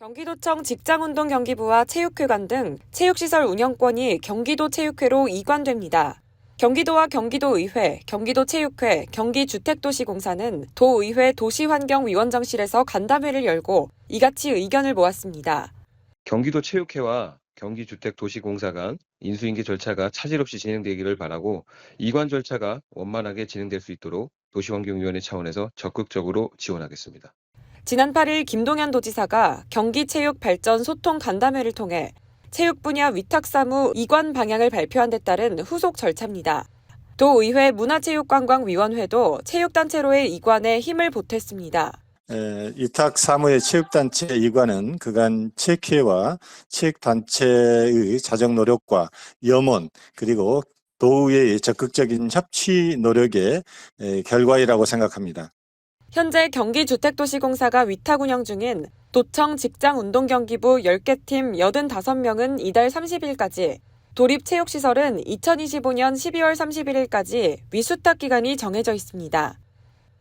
경기도청 직장운동 경기부와 체육회관 등 체육시설 운영권이 경기도 체육회로 이관됩니다. 경기도와 경기도의회, 경기도체육회, 경기주택도시공사는 도의회 도시환경위원장실에서 간담회를 열고 이같이 의견을 모았습니다. 경기도 체육회와 경기주택도시공사 간 인수인계 절차가 차질 없이 진행되기를 바라고 이관 절차가 원만하게 진행될 수 있도록 도시환경위원회 차원에서 적극적으로 지원하겠습니다. 지난 8일 김동연 도지사가 경기체육발전 소통 간담회를 통해 체육 분야 위탁사무 이관 방향을 발표한 데 따른 후속 절차입니다. 도의회 문화체육관광위원회도 체육단체로의 이관에 힘을 보탰습니다. 에, 위탁 사무의 체육단체 이관은 그간 체육회와 체육단체의 자정 노력과 염원 그리고 도의회의 적극적인 협치 노력의 에, 결과이라고 생각합니다. 현재 경기주택도시공사가 위탁 운영 중인 도청 직장운동경기부 10개 팀 85명은 이달 30일까지, 도립체육시설은 2025년 12월 31일까지 위수탁 기간이 정해져 있습니다.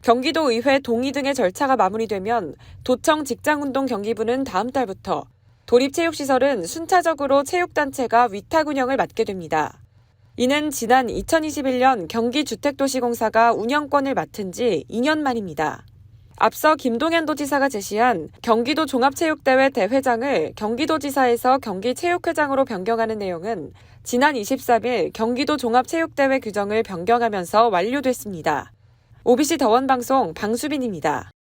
경기도 의회 동의 등의 절차가 마무리되면 도청 직장운동 경기부는 다음 달부터, 도립체육시설은 순차적으로 체육단체가 위탁 운영을 맡게 됩니다. 이는 지난 2021년 경기주택도시공사가 운영권을 맡은 지 2년 만입니다. 앞서 김동연 도지사가 제시한 경기도 종합체육대회 대회장을 경기도지사에서 경기체육회장으로 변경하는 내용은 지난 23일 경기도 종합체육대회 규정을 변경하면서 완료됐습니다. OBC 더원방송 방수빈입니다.